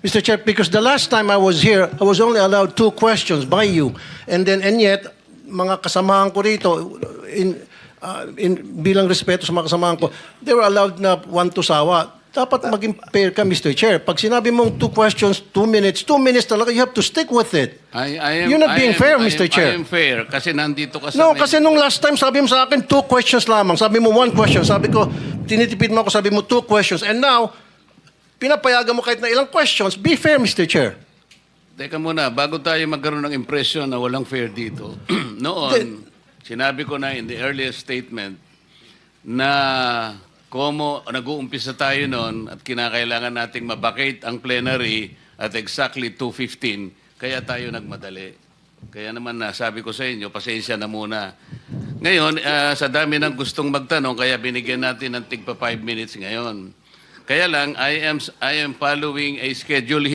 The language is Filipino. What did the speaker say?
Mr. Chair, because the last time I was here, I was only allowed two questions by you. And then, and yet, mga kasamahan ko rito, in, uh, in, bilang respeto sa mga kasamahan ko, they were allowed na one to sawa. Dapat maging fair ka, Mr. Chair. Pag sinabi mong two questions, two minutes, two minutes talaga, you have to stick with it. I, I am, You're not I being am- fair, I am- Mr. Chair. I am fair kasi nandito ka sa... No, may- kasi nung last time, sabi mo sa akin, two questions lamang. Sabi mo one question. Sabi ko, tinitipid mo ako, sabi mo two questions. And now, pinapayagan mo kahit na ilang questions. Be fair, Mr. Chair. Teka muna, bago tayo magkaroon ng impression na walang fair dito. Noon, sinabi ko na in the earliest statement na komo nag-uumpisa tayo noon at kinakailangan nating mabakate ang plenary at exactly 2.15, kaya tayo nagmadali. Kaya naman na sabi ko sa inyo, pasensya na muna. Ngayon, ah, sa dami ng gustong magtanong, kaya binigyan natin ng tigpa 5 minutes ngayon. Kaya lang, I am, I am following a schedule